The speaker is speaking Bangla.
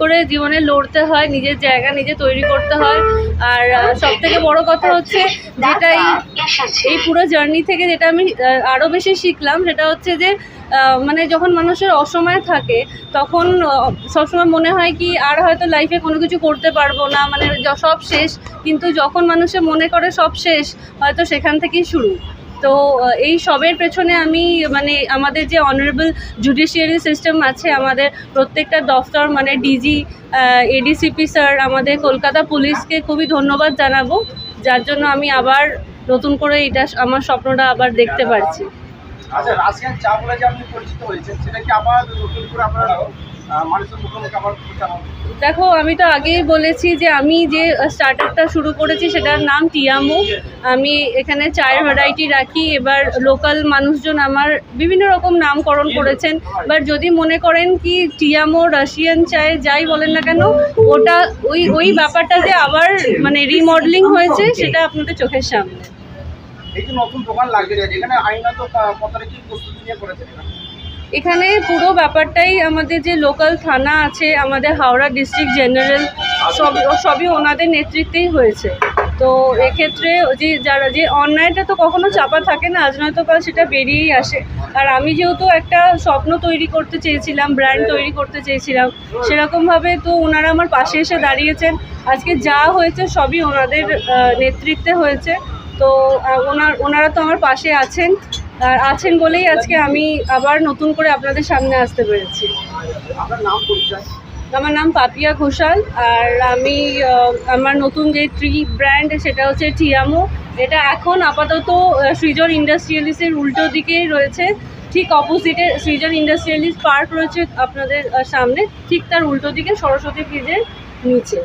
করে জীবনে লড়তে হয়, নিজের জায়গা নিজে তৈরি করতে হয়। আর সব থেকে বড় কথা হচ্ছে যেটা এই পুরো জার্নি থেকে যেটা আমি আরও বেশি শিখলাম সেটা হচ্ছে যে মানে যখন মানুষের অসময় থাকে, তখন সবসময় মনে হয় কি আর হয়তো লাইফে কোনো কিছু করতে পারব না মানে সব শেষ। কিন্তু যখন মানুষে মনে করে সব শেষ, হয়তো সেখান থেকেই শুরু। তো এই সবের পেছনে আমি মানে আমাদের যে অনারেবল জুডিশিয়ারি সিস্টেম আছে, আমাদের প্রত্যেকটা দফতর মানে ডিজি এডিসিপি স্যার আমাদের কলকাতা পুলিশকে খুবই ধন্যবাদ জানাব। যার জন্য আমি আবার নতুন করে এটা আমার স্বপ্নটা আবার দেখতে পারছি। আচ্ছা রাশিয়ান চা বলে যে আপনি পরিচিত হয়েছেন, সেটা কি আবার নতুন করে আপনারা দেখো আমি তো আগেই বলেছি যে আমি যে স্টার্টারটা শুরু করেছি সেটার নাম টিয়ামো। আমি এখানে চায়ের ভ্যারাইটি রাখি। এবার লোকাল মানুষজন আমার বিভিন্ন রকম নামকরণ করেছেন। এবার যদি মনে করেন কি টিয়ামো রাশিয়ান চায় যাই বলেন না কেন ওটা ওই ওই ব্যাপারটা যে আবার মানে রিমডেলিং হয়েছে সেটা আপনাদের চোখের সামনে। এই যে নতুন দোকান লাগবে যেখানে আইনত পত্রে কি প্রস্তুতি নিয়ে করেছেন এখানে? পুরো ব্যাপারটাই আমাদের যে লোকাল থানা আছে, আমাদের হাওড়া ডিস্ট্রিক্ট জেনারেল সব, সবই ওনাদের নেতৃত্বেই হয়েছে। তো এক্ষেত্রে যে, যারা যে অন্যায়টা তো কখনো চাপা থাকে না, আজ নয়তো কাল সেটা বেরিয়েই আসে। আর আমি যেহেতু একটা স্বপ্ন তৈরি করতে চেয়েছিলাম ব্র্যান্ড তৈরি করতে চেয়েছিলাম, সেরকমভাবে তো ওনারা আমার পাশে এসে দাঁড়িয়েছেন। আজকে যা হয়েছে সবই ওনাদের নেতৃত্বে হয়েছে। তো ওনার, ওনারা তো আমার পাশে আছেন। আর আছেন বলেই আজকে আমি আবার নতুন করে আপনাদের সামনে আসতে পেরেছি। আমার নাম পাপিয়া ঘোষাল আর আমি আমার নতুন যে ট্রি ব্র্যান্ড সেটা হচ্ছে টিয়ামো। এটা এখন আপাতত সৃজন ইন্ডাস্ট্রিয়ালিস্টের উল্টো দিকেই রয়েছে। ঠিক অপোজিটে সৃজন ইন্ডাস্ট্রিয়ালিস্ট পার্ক রয়েছে আপনাদের সামনে। ঠিক তার উল্টো দিকে সরস্বতী ব্রিজের নিচে।